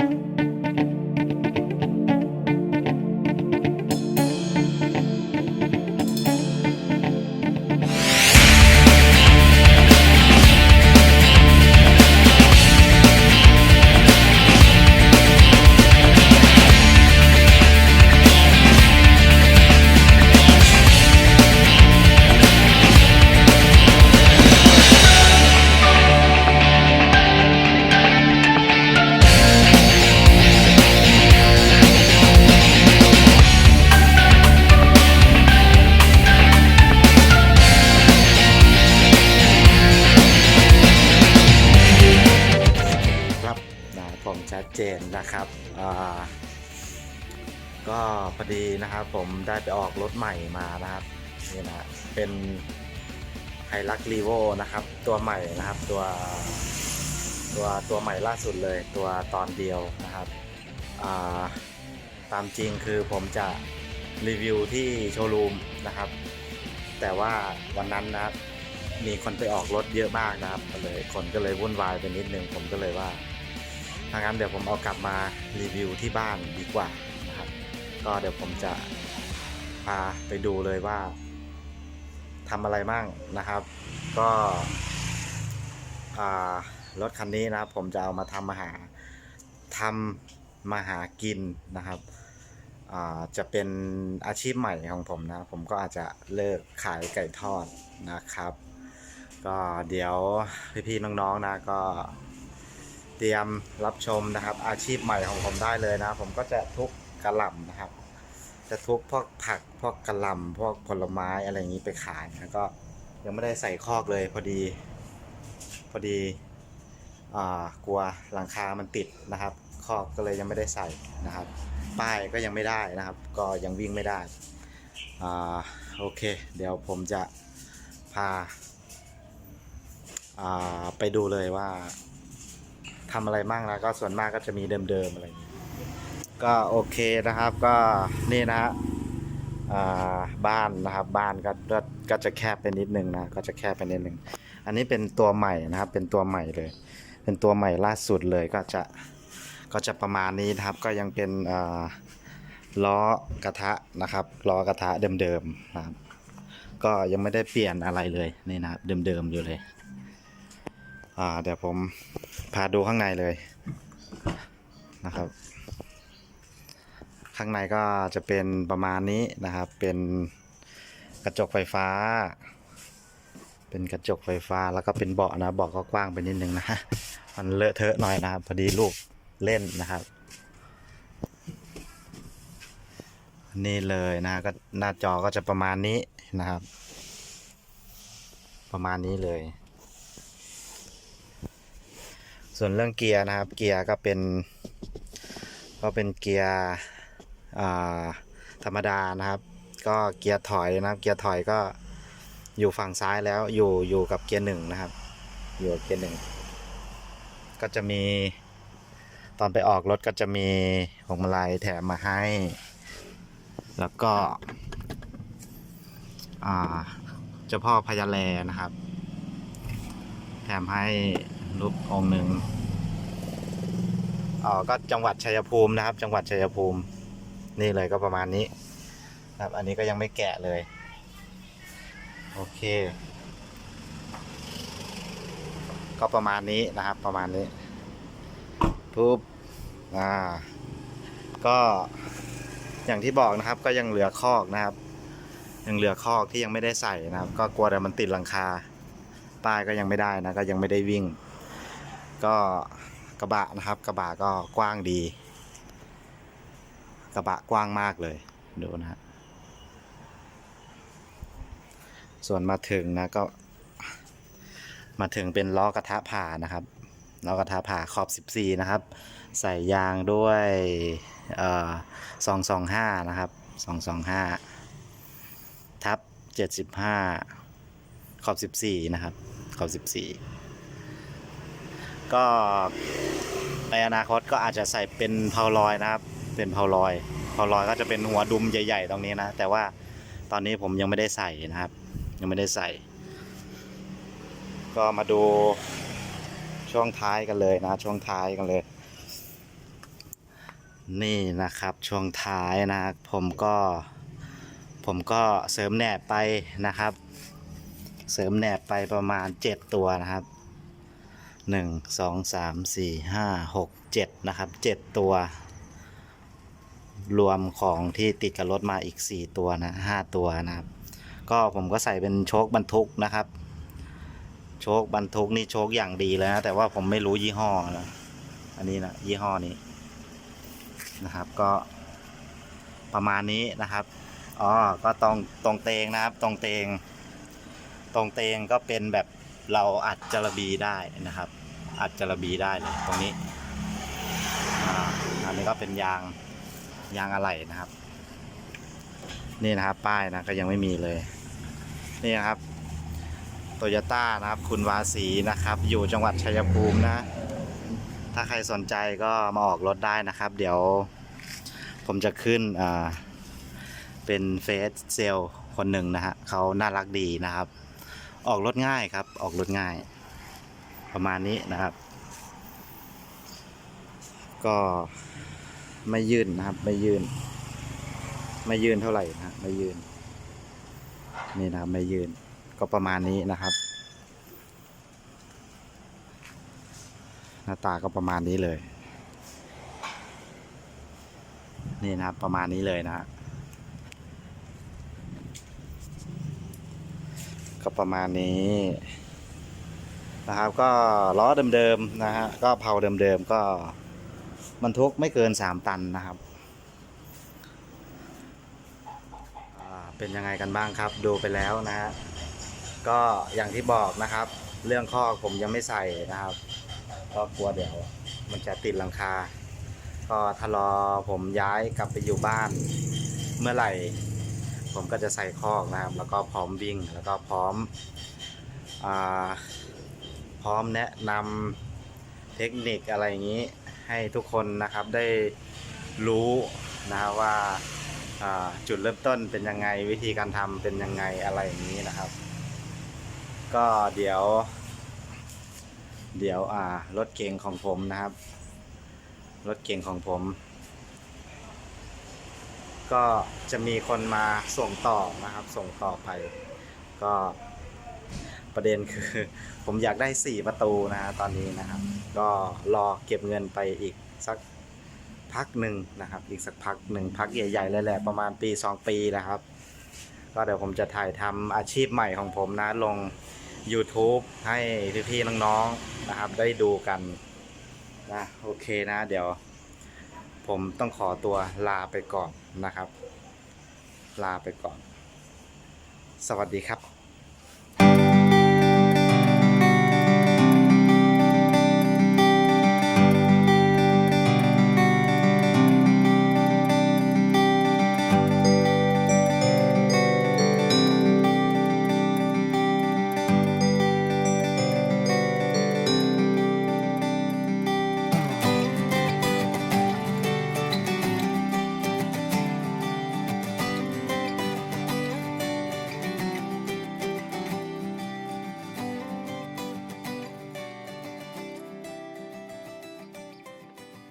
ครั เจนนะครับก็พอดีนะครับผมได้ไปออกรถใหม่มานะครับนี่นะเป็นไฮลักรีโวนะครับ ตัวใหม่นะครับตัวตัวตัวใหม่ล่าสุดเลยตัวตอนเดียวนะครับาตามจริงคือผมจะรีวิวที่โชว์รูมนะครับ แต่ว่าวันนั้นนะครับมีคนไปออกรถเยอะมากนะครับก็เลยคนก็เลยวุ่นวายไปนิดนึงผมก็เลยว่า ถ้างั้นเดี๋ยวผมเอากลับมารีวิวที่บ้านดีกว่านะครับ ก็เดี๋ยวผมจะพาไปดูเลยว่าทำอะไรมั่งนะครับ ก็รถคันนี้นะครับ ผมจะเอามาทำมาหาทำมาหากินนะครับจะเป็นอาชีพใหม่ของผมนะ ผมก็อาจจะเลิกขายไก่ทอดนะครับ ก็เดี๋ยวพี่ๆน้องๆนะก็ เตรียมรับชมนะครับ อาชีพใหม่ของผมได้เลยนะ ผมก็จะทุกกระหล่ำนะครับ จะทุกพวกผักพวกกระหล่ำพวกผลไม้อะไรอย่างนี้ไปขายแล้วก็ยังไม่ได้ใส่คอกเลยพอดี พอดีกลัวหลังคา มันติดนะครับ คอกก็เลยยังไม่ได้ใส่นะครับ ป้ายก็ยังไม่ได้นะครับ ก็ยังวิ่งไม่ได้อ่าโอเค เดี๋ยวผมจะพาอ่าไปดูเลยว่า ทำอะไรบ้างนะก็ส่วนมากก็จะมีเดิมๆอะไรอย่างนี้ก็โอเคนะครับก็นี่นะฮะอ่าบ้านนะครับบ้านก็ก็จะแคบไปนิดนึงนะก็จะแคบไปนิดนึงอันนี้เป็นตัวใหม่นะครับเป็นตัวใหม่เลย เป็นตัวใหม่ล่าสุดเลยก็จะก็จะประมาณนี้นะครับก็ยังเป็นอ่าล้อกระทะนะครับล้อกระทะเดิมๆนะครับก็ยังไม่ได้เปลี่ยนอะไรเลยนี่นะครับเดิมๆอยู่เลย อ่าเดี๋ยวผมพาดูข้างในเลยนะครับ ข้างในก็จะเป็นประมาณนี้นะครับ เป็นกระจกไฟฟ้า เป็นกระจกไฟฟ้าแล้วก็เป็นเบาะนะเบาะก็กว้างไปนิดนึงนะมันเลอะเทอะหน่อยนะครับพอดีลูกเล่นนะครับนี่เลยนะก็หน้าจอก็จะประมาณนี้นะครับ ประมาณนี้เลย ส่วนเรื่องเกียร์นะครับ เกียร์ก็เป็น ก็เป็นเกียร์ธรรมดานะครับ ก็เกียร์ถอยนะครับ เกียร์ถอยก็อยู่ฝั่งซ้ายแล้วอยู่อยู่กับเกียร์หนึ่งนะครับ อยู่กับเกียร์หนึ่งก็จะมีตอนไปออกรถก็จะมีพวงมาลัยแถมมาให้ แล้วก็อ่าเจ้าพ่อพญาแลนะครับ แถมให้ รูปองค์หนึ่งอ๋อก็จังหวัดชัยภูมินะครับ จังหวัดชัยภูมิ นี่เลยก็ประมาณนี้ครับ อันนี้ก็ยังไม่แกะเลย โอเค ก็ประมาณนี้นะครับ ประมาณนี้ปุ๊บอ่า ก็อย่างที่บอกนะครับ ก็ยังเหลือคอกนะครับ ยังเหลือคอกที่ยังไม่ได้ใส่นะครับ ก็กลัวแต่มันติดหลังคาป้ายก็ยังไม่ได้นะก็ยังไม่ได้วิ่ง ก็กระบะนะครับ กระบะก็กว้างดี กระบะกว้างมากเลย ดูนะฮะส่วนมาถึงนะก็มาถึงเป็นล้อกระทะผ่านะครับล้อกระทะผ่าขอบ 14 นะครับ ใส่ยางด้วยเอ่อ225นะครับ225ทับ75ขอบ 14 นะครับ ขอบ 14 ก็ในอนาคตก็อาจจะใส่เป็นเพาลอยนะครับ เป็นเพาลอยเพาลอยก็จะเป็นหัวดุมใหญ่ ๆ ตรงนี้นะ แต่ว่าตอนนี้ผมยังไม่ได้ใส่นะครับ ยังไม่ได้ใส่ ก็มาดูช่วงท้ายกันเลยนะ ช่วงท้ายกันเลย นี่นะครับช่วงท้ายนะผมก็ผมก็เสริมแหนบไปนะครับ เสริมแหนบไปประมาณ 7 ตัวนะครับ 1 2 3 4 5 6 7นะครับ7ตัว รวมของที่ติดกับรถมาอีก4ตัวนะ5ตัวนะครับ ก็ผมก็ใส่เป็นโชคบรรทุกนะครับ โชคบรรทุกนี่โชคอย่างดีเลยนะแต่ว่าผมไม่รู้ยี่ห้อนะอันนี้นะยี่ห้อนี้นะครับก็ประมาณนี้นะครับ อ๋อ ก็ตรงตรงเตงนะครับ ตรงเตง ตรงเตงก็เป็นแบบ เราอัดจระบีได้นะครับ อัดจระบีได้เลยตรงนี้อ่าอันนี้ก็เป็นยางยางอะไหล่นะครับ นี่นะครับป้ายนะก็ยังไม่มีเลย นี่นะครับโตโยต้านะครับคุณวาสีนะครับ อยู่จังหวัดชัยภูมินะ ถ้าใครสนใจก็มาออกรถได้นะครับ เดี๋ยวผมจะขึ้นอ่าเป็นเฟซเซลคนหนึ่งนะฮะเขาน่ารักดีนะครับ ออกรถง่ายครับ ออกรถง่าย ประมาณนี้นะครับ ก็ไม่ยืนนะครับ ไม่ยืน ไม่ยืนเท่าไหร่นะไม่ยืน นี่นะครับไม่ยืน ก็ประมาณนี้นะครับ หน้าตาก็ประมาณนี้เลย นี่นะครับประมาณนี้เลยนะฮะ ก็ประมาณนี้นะครับ ก็ล้อเดิมๆนะฮะก็เผาเดิมๆก็บรรทุกไม่เกิน 3 ตันนะครับเป็นยังไงกันบ้างครับ ดูไปแล้วนะฮะก็อย่างที่บอกนะครับ เรื่องข้อผมยังไม่ใส่นะครับ ก็กลัวเดี๋ยวมันจะติดหลังคา ก็ถ้ารอผมย้ายกลับไปอยู่บ้านเมื่อไหร่ ผมก็จะใส่คอกนะครับ แล้วก็พร้อมวิ่งแล้วก็พร้อมอพร้อมแนะนำเทคนิคอะไรอย่างนี้ให้ทุกคนนะครับได้รู้นะครับว่าจุดเริ่มต้นเป็นยังไงวิธีการทำเป็นยังไงอะไรอย่างนี้นะครับ ก็เดี๋ยว เดี๋ยวอ่ารถเก๋งของผมนะครับ รถเก๋งของผม ก็จะมีคนมาส่งต่อนะครับ ส่งต่อไป ก็ประเด็นคือ ผมอยากได้ 4 ประตูนะฮะตอนนี้นะครับ ก็รอเก็บเงินไปอีกสักพักหนึ่งนะครับ อีกสักพักหนึ่งพักใหญ่ๆเลยแหละประมาณปี 2 ปีนะครับ ก็เดี๋ยวผมจะถ่ายทำอาชีพใหม่ของผมนะลง YouTube ให้พี่ๆน้องๆนะครับ ได้ดูกันนะโอเคนะ เดี๋ยว ผมต้องขอตัวลาไปก่อน นะครับ ลาไปก่อน สวัสดีครับ